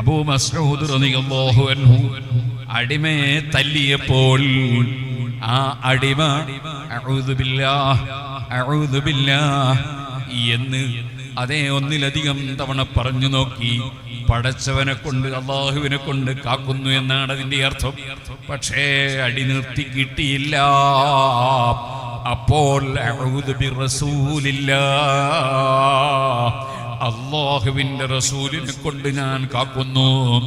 അബൂ റളിയല്ലാഹു അൻഹു അടിമയെ തല്ലിയപ്പോൾ ആ അടിമ അഊദു അഊദു എന്ന് അതേ ഒന്നിലധികം തവണ പറഞ്ഞു നോക്കി പടച്ചവനെ കൊണ്ട് അള്ളാഹുവിനെ കൊണ്ട് കാക്കുന്നു എന്നാണ് അതിന്റെ അർത്ഥം. പക്ഷേ അടി നിർത്തി കിട്ടിയില്ല. അപ്പോൾ അഊദു ബിറസൂലില്ലാ അള്ളാഹുവിന്റെ റസൂലിനെ കൊണ്ട് ഞാൻ കാക്കുന്നു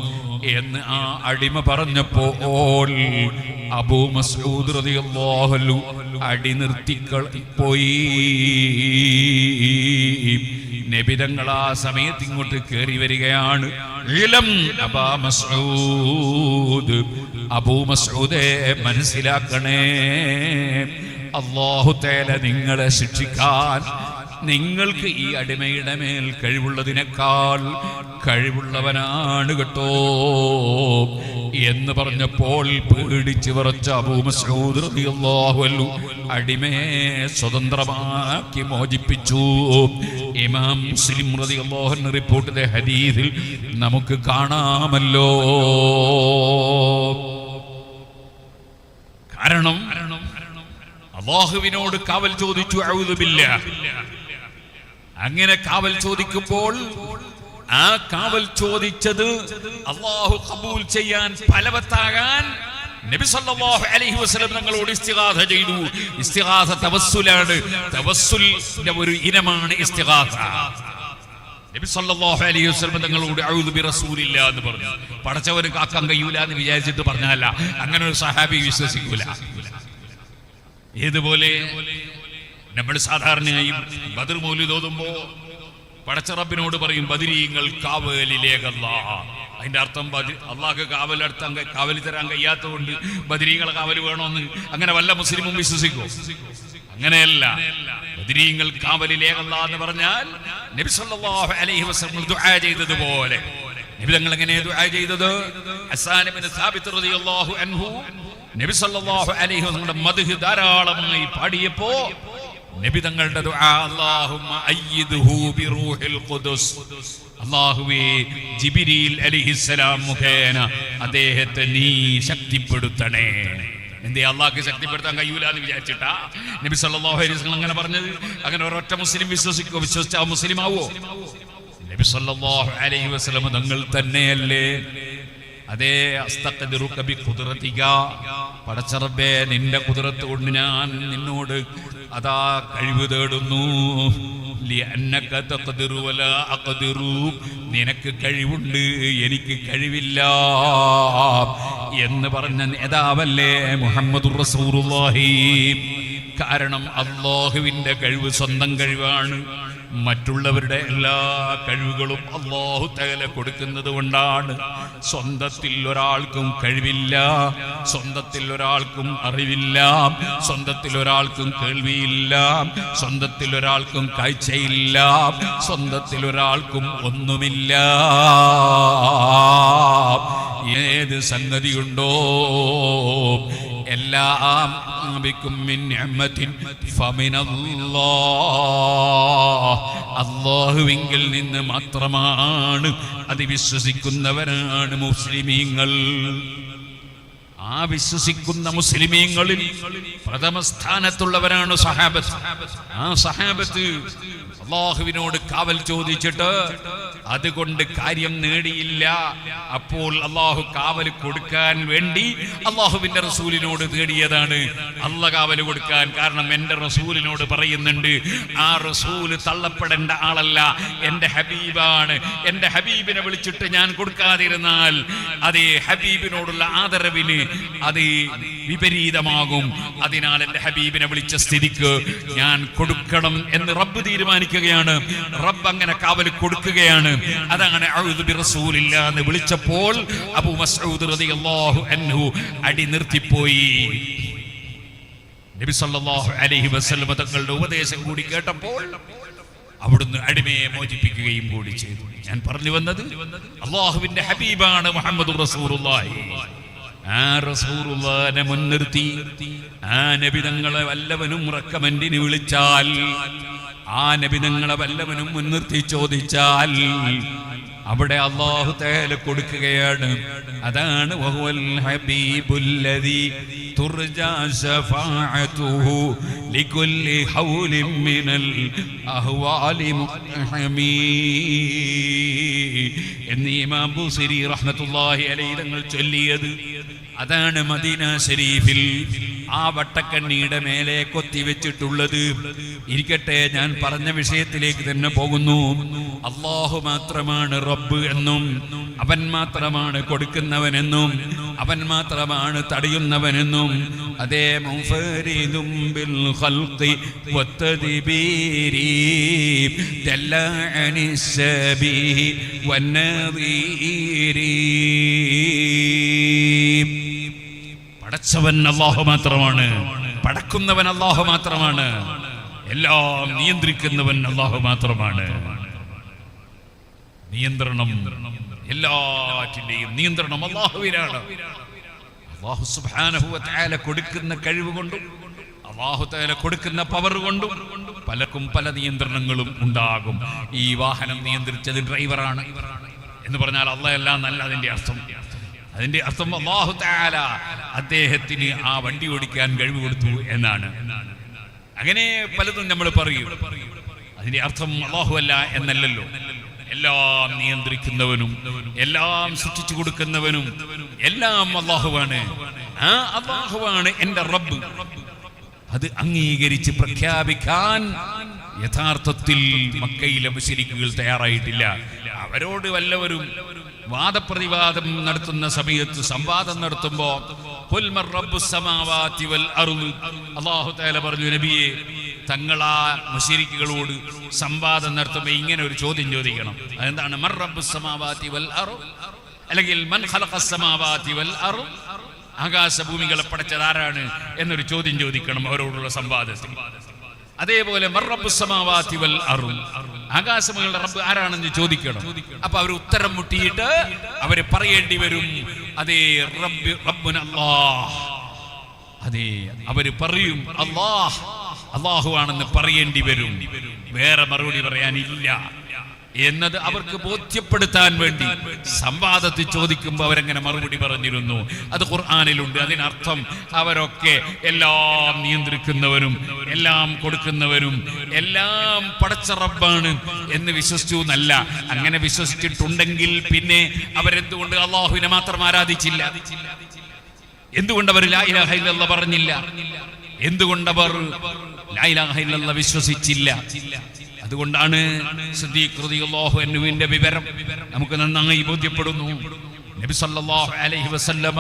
എന്ന് ആ അടിമ പറഞ്ഞപ്പോൾ അബൂ മസ്ഊദ് റളിയല്ലാഹു അടി നിർത്തിക്കൾ പോയി. നബിതങ്ങൾ ആ സമയത്ത് ഇങ്ങോട്ട് കയറി വരികയാണ്. അബാ മസ്ഊദെ. മനസ്സിലാക്കണേ. അള്ളാഹു തേല നിങ്ങളെ ശിക്ഷിക്കാൻ നിങ്ങൾക്ക് ഈ അടിമയുടെ മേൽ കഴിവുള്ളതിനേക്കാൾ കഴിവുള്ളവനാണ് കേട്ടോ എന്ന് പറഞ്ഞപ്പോൾ പേടിച്ച് വിറച്ച അബൂ മസ്ഊദ് റളിയല്ലാഹു അൻഹു അടിമയെ സ്വതന്ത്രമാക്കി മോചിപ്പിച്ചു. ഇമാം മുസ്ലിം റളിയല്ലാഹു അൻഹു റിപ്പോർട്ട് ഹരീതിൽ ഹദീസിൽ നമുക്ക് കാണാമല്ലോ. കാരണം അള്ളാഹുവിനോട് കാവൽ ചോദിച്ചു ഔദുബില്ല അങ്ങനെ കാവൽ ചോദിക്കുമ്പോൾ ആ കാവൽ ചോദിച്ചത് അള്ളാഹു കബൂൽ ചെയ്യാൻ ഫലവത്താകാൻ നബി സല്ലല്ലാഹു അലൈഹി വസല്ലം തങ്ങളോട് ഇസ്തിഗാസ തവസ്സുലാണ്. ഇനമാണ് നബി സല്ലല്ലാഹു അലൈഹി വസല്ലം അഊദു എന്ന് പറഞ്ഞു. കാക്കാൻ കഴിയൂല എന്ന് വിചാരിച്ചിട്ട് പറഞ്ഞല്ല അങ്ങനെ ഒരു സഹാബി വിശ്വസിക്കൂല. ഏതുപോലെ? നമ്മൾ സാധാരണയായി ബദർ മൗലിദ് ഓതുമ്പോ പടച്ചറബിനോട് പറയും ബദിരീങ്ങൾ കാവലിലേകല്ല അതിന്റെ അർത്ഥം അള്ളാഹ് കാവലടുത്ത് കാവലി തരാൻ കഴിയാത്തതുകൊണ്ട് ബദിരീങ്ങളെ കാവൽ വേണമെന്ന് അങ്ങനെ വല്ല മുസ്ലിമും വിശ്വസിക്കും? അങ്ങനെയല്ല. ബദിരീങ്ങൾ കാവലിലേകല്ല എന്ന് പറഞ്ഞാൽ നബി സല്ലല്ലാഹു അലൈഹി വസല്ലം ദുആ ചെയ്തതുപോലെ. നബി തങ്ങൾ എങ്ങനെ ദുആ ചെയ്തത്? റളിയല്ലാഹു അൻഹു നബി സല്ലല്ലാഹു അലൈഹി മദ്ഹ് ധാരാളമായി പാടിയപ്പോ നബി തങ്ങളുടെ അല്ലാഹുവേ ജിബ്രീൽ അലൈഹിസ്സലാം മുഖേന അദ്ദേഹത്തെ നീ ശക്തിപ്പെടുത്തണേ. എന്തേ അള്ളാഹ്ക്ക് ശക്തിപ്പെടുത്താൻ കഴിയൂല എന്ന് വിചാരിച്ചിട്ടാ? നബി സല്ലല്ലാഹു അലൈഹി വസല്ലം അങ്ങനെ പറഞ്ഞത്? അങ്ങനെ ഒരൊറ്റ മുസ്ലിം വിശ്വസിക്കോ വിശ്വസിച്ചാ മുസ്ലിം ആവോ നബി സല്ലല്ലാഹു അലൈഹി വസല്ലം തങ്ങൾ തന്നെയല്ലേ? അതേ അസ്തക്കതിറുക്കബി ഖുദ്റതിക പടച്ചറബേ നിന്റെ കുതിരത്ത് കൊണ്ട് ഞാൻ നിന്നോട് അതാ കഴിവ് തേടുന്നു. നിനക്ക് കഴിവുണ്ട് എനിക്ക് കഴിവില്ല എന്ന് പറഞ്ഞ നേതാവല്ലേ മുഹമ്മദ് കാരണം അള്ളാഹുവിന്റെ കഴിവ് സ്വന്തം കഴിവാണ്. മറ്റുള്ളവരുടെ എല്ലാ കഴിവുകളും അള്ളാഹു തകല കൊടുക്കുന്നത് കൊണ്ടാണ്. സ്വന്തത്തിൽ ഒരാൾക്കും കഴിവില്ല സ്വന്തത്തിൽ ഒരാൾക്കും അറിവില്ല സ്വന്തത്തിൽ ഒരാൾക്കും കേൾവിയില്ല സ്വന്തത്തിൽ ഒരാൾക്കും കാഴ്ചയില്ല സ്വന്തത്തിൽ ഒരാൾക്കും ഒന്നുമില്ല. ഏത് സംഗതിയുണ്ടോ എല്ലാം അല്ലാഹുവിങ്കിൽ നിന്ന് മാത്രമാണ് അത് വിശ്വസിക്കുന്നവരാണ് മുസ്ലിമീങ്ങൾ. ആ വിശ്വസിക്കുന്ന മുസ്ലിമീങ്ങളിൽ പ്രഥമ സ്ഥാനത്തുള്ളവരാണ് സഹാബത്ത്. ആ സഹാബത്ത് അള്ളാഹുവിനോട് കാവൽ ചോദിച്ചിട്ട് അതുകൊണ്ട് കാര്യം നേടിയില്ല. അപ്പോൾ അള്ളാഹു കാവൽ കൊടുക്കാൻ വേണ്ടി അള്ളാഹുവിന്റെ റസൂലിനോട് തേടിയതാണ്. അള്ള കാവൽ കൊടുക്കാൻ കാരണം എന്റെ റസൂലിനോട് പറയുന്നുണ്ട് ആ റസൂൽ തള്ളപ്പെടേണ്ട ആളല്ല എന്റെ ഹബീബാണ്. എന്റെ ഹബീബിനെ വിളിച്ചിട്ട് ഞാൻ കൊടുക്കാതിരുന്നാൽ അതേ ഹബീബിനോടുള്ള ആദരവിന് അത് വിപരീതമാകും. അതിനാൽ എന്റെ ഹബീബിനെ വിളിച്ച സ്ഥിതിക്ക് ഞാൻ കൊടുക്കണം എന്ന് റബ്ബ് തീരുമാനിക്കുകയാണ്. റബ്ബ് അങ്ങനെ കാവൽ കൊടുക്കുകയാണ്. അതങ്ങനെ റസൂലില്ല എന്ന് വിളിച്ചപ്പോൾ റളിയല്ലാഹു അൻഹു അടി നിർത്തിപ്പോയി. നബി സല്ലല്ലാഹു അലൈഹി തങ്ങളുടെ ഉപദേശം കൂടി കേട്ടപ്പോൾ അവിടുന്ന് അടിമയെ മോചിപ്പിക്കുകയും കൂടി ചെയ്തു. ഞാൻ പറഞ്ഞു വന്നത് അള്ളാഹുവിന്റെ ഹബീബാണ് മുഹമ്മദ് റസൂലുള്ളാഹി. ആ റസൂറുള്ളാനെ മുൻനിർത്തി ആ നബിതങ്ങളെ വല്ലവനും റക്കമെന്റിന് വിളിച്ചാൽ ആ നബിതങ്ങളെ വല്ലവനും മുൻനിർത്തി ചോദിച്ചാൽ അവിടെ അള്ളാഹു തേല കൊടുക്കുകയാണ്. അതാണ് എന്നീ ഇമാം സിരി റഹ്മത്തുള്ളാഹി അലൈഹി തങ്ങൾ ചൊല്ലിയത് അതാണ് മദീന ഷരീഫിൽ ആ വട്ടക്കണ്ണിയുടെ മേലെ കൊത്തിവെച്ചിട്ടുള്ളത് ഇരിക്കട്ടെ ഞാൻ പറഞ്ഞ വിഷയത്തിലേക്ക് തന്നെ പോകുന്നു. അള്ളാഹു മാത്രമാണ് റബ്ബ് എന്നും അവൻ മാത്രമാണ് കൊടുക്കുന്നവനെന്നും അവൻ മാത്രമാണ് തടയുന്നവനെന്നും. അതേ മുൻഫരിദും പടച്ചവൻ അള്ളാഹു മാത്രമാണ്. പടക്കുന്നവൻ അള്ളാഹു മാത്രമാണ്. എല്ലാം നിയന്ത്രിക്കുന്നവൻ അള്ളാഹു മാത്രമാണ്. നിയന്ത്രണം എല്ലാറ്റിന്റെയും നിയന്ത്രണം അള്ളാഹുവിനാണ് അള്ളാഹു തആല കൊടുക്കുന്ന കഴിവ് കൊണ്ടും അള്ളാഹു തആല കൊടുക്കുന്ന പവർ കൊണ്ടും പലർക്കും പല നിയന്ത്രണങ്ങളും ഉണ്ടാകും. ഈ വാഹനം നിയന്ത്രിച്ചത് ഡ്രൈവറാണ് എന്ന് പറഞ്ഞാൽ അള്ളയല്ല നല്ല അതിന്റെ അർത്ഥം. അതിന്റെ അർത്ഥം അള്ളാഹു താല അദ്ദേഹത്തിന് ആ വണ്ടി ഓടിക്കാൻ കഴിവ് കൊടുത്തു എന്നാണ്. അങ്ങനെ പലതും നമ്മൾ പറയും. അതിന്റെ അർത്ഥം അള്ളാഹു അല്ല എന്നല്ലല്ലോ. എല്ലാം നിയന്ത്രിക്കുന്നവനും എല്ലാം സൃഷ്ടിച്ചു കൊടുക്കുന്നവനും എല്ലാം അള്ളാഹുവാണ് ആ അള്ളാഹുവാണ് എന്റെ റബ്ബ്. അത് അംഗീകരിച്ച് പ്രഖ്യാപിക്കാൻ യഥാർത്ഥത്തിൽ മക്കയിലെ മുശരിക്കുകൾ തയ്യാറായിട്ടില്ല. അവരോട് വല്ലവരും വാദപ്രതിവാദം നടത്തുന്ന സമയത്ത് സംവാദം നടത്തുമ്പോ "ഖുൽ മർ റബ്ബുസ് സമാവാതി വൽ അർൾ" അല്ലാഹു തആല പറഞ്ഞു നബിയെ തങ്ങളാ മുശരിക്കുകളോട് സംവാദം നടത്തുമ്പോൾ ഇങ്ങനെ ഒരു ചോദ്യം ചോദിക്കണം. അതെന്താണ്? മർ റബ്ബു വൽ അല്ലെങ്കിൽ മൻ വൽ ആകാശഭൂമികളെ പടച്ചത് ആരാണ്? എന്നൊരു ചോദ്യം ചോദിക്കണം അവരോടുള്ള സംവാദത്തിൽ. അതേപോലെ മർറബ്ബു അറു വൽ അർൾ. ആകാശമുകളുടെ റബ്ബ് ആരാണെന്ന് ചോദിക്കണം. അപ്പൊ അവർ ഉത്തരം മുട്ടിയിട്ട് അവർ പറയേണ്ടി വരും. അതേ റബ്ബ് റബ്ബുൻ അല്ലാഹ്. അതെ അവർ പറയും അല്ലാഹ്. അള്ളാഹു ആണെന്ന് പറയേണ്ടി വരും. വേറെ മറുപടി പറയാനില്ല. എന്നത് അവർക്ക് ബോധ്യപ്പെടുത്താൻ വേണ്ടി സംവാദത്തിൽ ചോദിക്കുമ്പോൾ അവരെങ്ങനെ മറുപടി പറഞ്ഞിരുന്നു. അത് ഖുർആാനിലുണ്ട്. അതിനർത്ഥം അവരൊക്കെ എല്ലാം നിയന്ത്രിക്കുന്നവരും എല്ലാം കൊടുക്കുന്നവരും എല്ലാം പടച്ച റബ്ബാണ് എന്ന് വിശ്വസിച്ചു എന്നല്ല അങ്ങനെ വിശ്വസിച്ചിട്ടുണ്ടെങ്കിൽ പിന്നെ അവരെന്തുകൊണ്ട് അള്ളാഹുവിനെ മാത്രം ആരാധിച്ചില്ല? എന്തുകൊണ്ട് അവർ ലാ ഇലാഹ ഇല്ലല്ലാഹ് പറഞ്ഞില്ല? എന്തുകൊണ്ട് അവർ ലാ ഇലാഹ ഇല്ലല്ലാഹ് വിശ്വസിച്ചില്ല? അതുകൊണ്ടാണ് എന്നുവിന്റെ വിവരം നമുക്ക് നന്നായി ബോധ്യപ്പെടുന്നു. നബി സല്ലല്ലാഹു അലൈഹി വസല്ലമ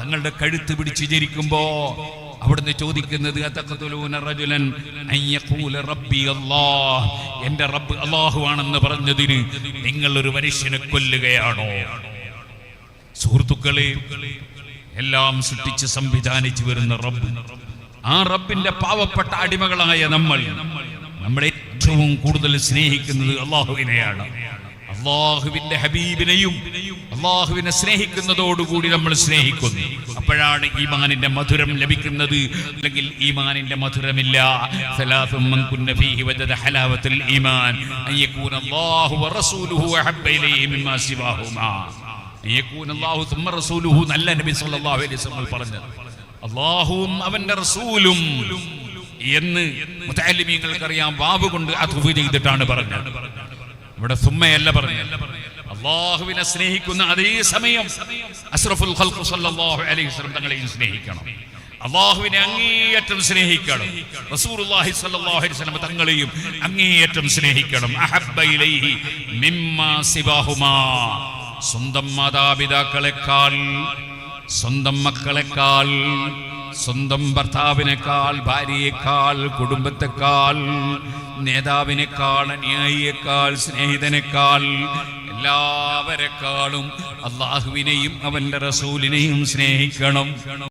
തങ്ങളുടെ കഴുത്ത് പിടിച്ച് ജരിക്കുമ്പോ അവിടുന്ന് ചോദിക്കുന്നത് എന്റെ റബ്ബ് അള്ളാഹു ആണെന്ന് പറഞ്ഞതിന് നിങ്ങൾ ഒരു മനുഷ്യനെ കൊല്ലുകയാണോ? സുഹൃത്തുക്കളെ എല്ലാം സൃഷ്ടിച്ച് സംവിധാനിച്ചു വരുന്ന റബ്ബ് ആ റബ്ബിന്റെ പാവപ്പെട്ട അടിമകളായ നമ്മൾ നമ്മൾ ഏറ്റവും കൂടുതൽ സ്നേഹിക്കുന്നത് അള്ളാഹുവിനെയാണ്. അള്ളാഹുവിന്റെ ഹബീബിനെയും അള്ളാഹുവിനെ സ്നേഹിക്കുന്നതോടുകൂടി നമ്മൾ സ്നേഹിക്കുന്നു. അപ്പോഴാണ് ഈമാനിന്റെ മധുരം ലഭിക്കുന്നത്. അല്ലെങ്കിൽ ഈമാനിന്റെ മധുരമില്ല. ഈമാൻ. റസൂലുഹു നല്ല നബി സല്ലല്ലാഹു അലൈഹി വസല്ലം പറഞ്ഞു അള്ളാഹുവും അവന്റെ റസൂലും എന്ന് മുത്തല്ലിമീങ്ങൾക്കറിയാം വാവ് കൊണ്ട് അതുഫ് ചെയ്തിട്ടാണ് പറഞ്ഞത്. ഇവിടെ സുമ്മയല്ല പറഞ്ഞത്. അള്ളാഹുവിനെ സ്നേഹിക്കുന്ന അതേ സമയം അസ്രഫുൽ ഖൽഖ് സല്ലല്ലാഹു അലൈഹി വസല്ലം തങ്ങളെയും സ്നേഹിക്കണം. അള്ളാഹുവിനെ അങ്ങേയറ്റം സ്നേഹിക്കണം. റസൂലുള്ളാഹി സ്വല്ലല്ലാഹു അലൈഹി വസല്ലം തങ്ങളെയും അങ്ങേയറ്റം സ്നേഹിക്കണം. അഹബ്ബ ഇലൈഹി മിമ്മാ സ്വന്തം മാതാപിതാക്കളെക്കാൾ സ്വന്തം മക്കളെക്കാൾ സ്വന്തം ഭർത്താവിനേക്കാൾ ഭാര്യയേക്കാൾ കുടുംബത്തെക്കാൾ നേതാവിനേക്കാൾ അനുയായിയേക്കാൾ സ്നേഹിതനേക്കാൾ എല്ലാവരെക്കാളും അള്ളാഹുവിനെയും അവന്റെ റസൂലിനെയും സ്നേഹിക്കണം.